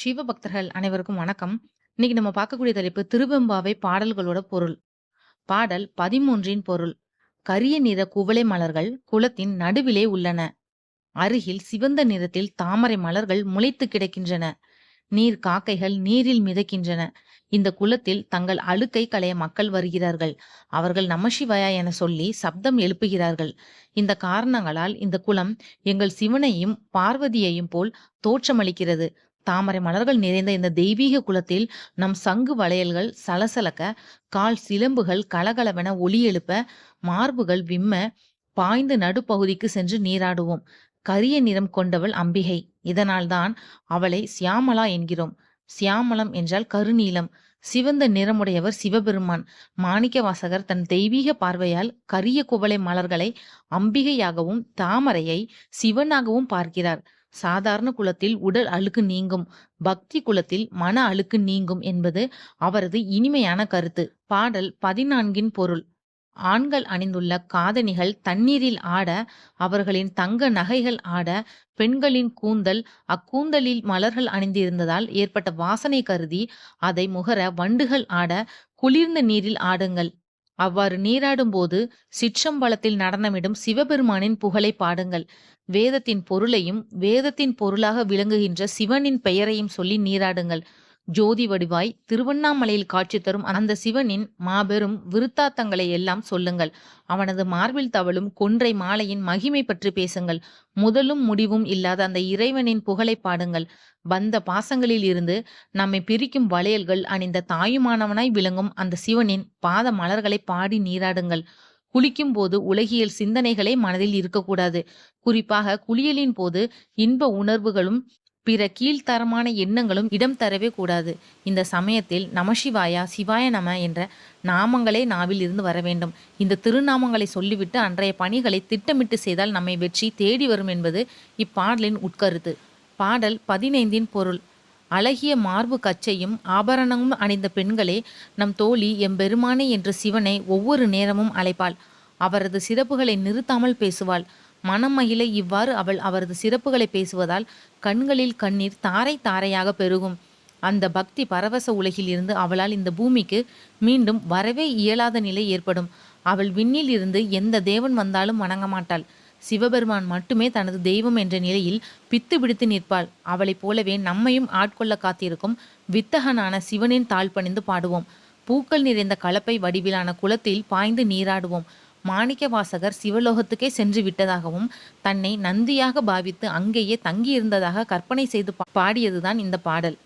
சிவபக்தர்கள் அனைவருக்கும் வணக்கம். இன்னைக்கு நம்ம பார்க்கக்கூடிய தலைப்பு திருவெம்பாவை பாடல்களோட பொருள். பாடல் 13இன் பொருள். கரிய நிற குவளை மலர்கள் குளத்தின் நடுவிலே உள்ளன. அருகில் சிவந்த நிறத்தில் தாமரை மலர்கள் முளைத்து கிடக்கின்றன. நீர் காக்கைகள் நீரில் மிதக்கின்றன. இந்த குளத்தில் தங்கள் அழுக்கை களைய மக்கள் வருகிறார்கள். அவர்கள் நமசிவாயா என சொல்லி சப்தம் எழுப்புகிறார்கள். இந்த காரணங்களால் இந்த குளம் எங்கள் சிவனையும் பார்வதியையும் போல் தோற்றமளிக்கிறது. தாமரை மலர்கள் நிறைந்த இந்த தெய்வீக குலத்தில் நம் சங்கு வளையல்கள் சலசலக்க கால் சிலம்புகள் கலகலவென ஒளி எழுப்ப மார்புகள் விம்ம பாய்ந்து நடுப்பகுதிக்கு சென்று நீராடுவோம். கரிய நிறம் கொண்டவள் அம்பிகை. இதனால்தான் அவளை சியாமலா என்கிறோம். சியாமலம் என்றால் கருநீலம். சிவந்த நிறமுடையவர் சிவபெருமான். மாணிக்கவாசகர் தன் தெய்வீக பார்வையால் கரிய குவளை மலர்களை அம்பிகையாகவும் தாமரையை சிவனாகவும் பார்க்கிறார். சாதாரண குலத்தில் உடல் அழுக்கு நீங்கும். பக்தி குலத்தில் மன அழுக்கு நீங்கும் என்பது அவரது இனிமையான கருத்து. பாடல் பதினான்கின் பொருள். ஆண்கள் அணிந்துள்ள காதணிகள் தண்ணீரில் ஆட அவர்களின் தங்க நகைகள் ஆட பெண்களின் கூந்தல் அக்கூந்தலில் மலர்கள் அணிந்திருந்ததால் ஏற்பட்ட வாசனை கருதி அதை முகர வண்டுகள் ஆட குளிர்ந்த நீரில் ஆடுங்கள். அவ்வாறு நீராடும்போது சிற்றம்பலத்தில் நடனமிடும் சிவபெருமானின் புகழை பாடுங்கள். வேதத்தின் பொருளையும் வேதத்தின் பொருளாக விளங்குகின்ற சிவனின் பெயரையும் சொல்லி நீராடுங்கள். ஜோதி வடிவாய் திருவண்ணாமலையில் காட்சி தரும் அந்த சிவனின் மாபெரும் விருத்தாத்தங்களை எல்லாம் சொல்லுங்கள். அவனது மார்பில் தவழும் கொன்றை மாலையின் மகிமை பற்றி பேசுங்கள். முதலும் முடிவும் இல்லாத அந்த இறைவனின் புகழை பாடுங்கள். வந்த பாசங்களில் இருந்து நம்மை பிரிக்கும் வளையல்கள் அணிந்த தாயுமானவனாய் விளங்கும் அந்த சிவனின் பாத மலர்களை பாடி நீராடுங்கள். குளிக்கும் போது உலகியல் சிந்தனைகளே மனதில் இருக்கக்கூடாது. குறிப்பாக குளியலின் போது இன்ப உணர்வுகளும் பிற கீழ்த்தரமான எண்ணங்களும் இடம் தரவே கூடாது. இந்த சமயத்தில் நமசிவாயா சிவாய நம என்ற நாமங்களே நாவில் இருந்து வர வேண்டும். இந்த திருநாமங்களை சொல்லிவிட்டு அன்றைய பணிகளை திட்டமிட்டு செய்தால் நம்மை வெற்றி தேடி வரும் என்பது இப்பாடலின் உட்கருத்து. பாடல் பதினைந்தின் பொருள். அழகிய மார்பு கச்சையும் ஆபரணமும் அணிந்த பெண்களே நம் தோழி எம்பெருமானே என்று சிவனை ஒவ்வொரு நேரமும் அழைப்பாள். அவரது சிறப்புகளை நிறுத்தாமல் பேசுவாள். மனம் இவ்வாறு அவள் அவரது சிறப்புகளை பேசுவதால் கண்களில் கண்ணீர் தாரை தாரையாக பெருகும். அந்த பக்தி பரவச உலகில் இருந்து அவளால் இந்த பூமிக்கு மீண்டும் வரவே இயலாத நிலை ஏற்படும். அவள் விண்ணில் இருந்து எந்த தேவன் வந்தாலும் வணங்க மாட்டாள். சிவபெருமான் மட்டுமே தனது தெய்வம் என்ற நிலையில் பித்து பிடித்து நிற்பாள். அவளைப் போலவே நம்மையும் ஆட்கொள்ள காத்திருக்கும் வித்தகனான சிவனின் தாழ் பணிந்து பாடுவோம். பூக்கள் நிறைந்த கலப்பை வடிவிலான குளத்தில் பாய்ந்து நீராடுவோம். மாணிக்க வாசகர் சிவலோகத்துக்கே சென்று விட்டதாகவும் தன்னை நந்தியாக பாவித்து அங்கேயே தங்கியிருந்ததாக கற்பனை செய்து பாடியதுதான் இந்த பாடல்.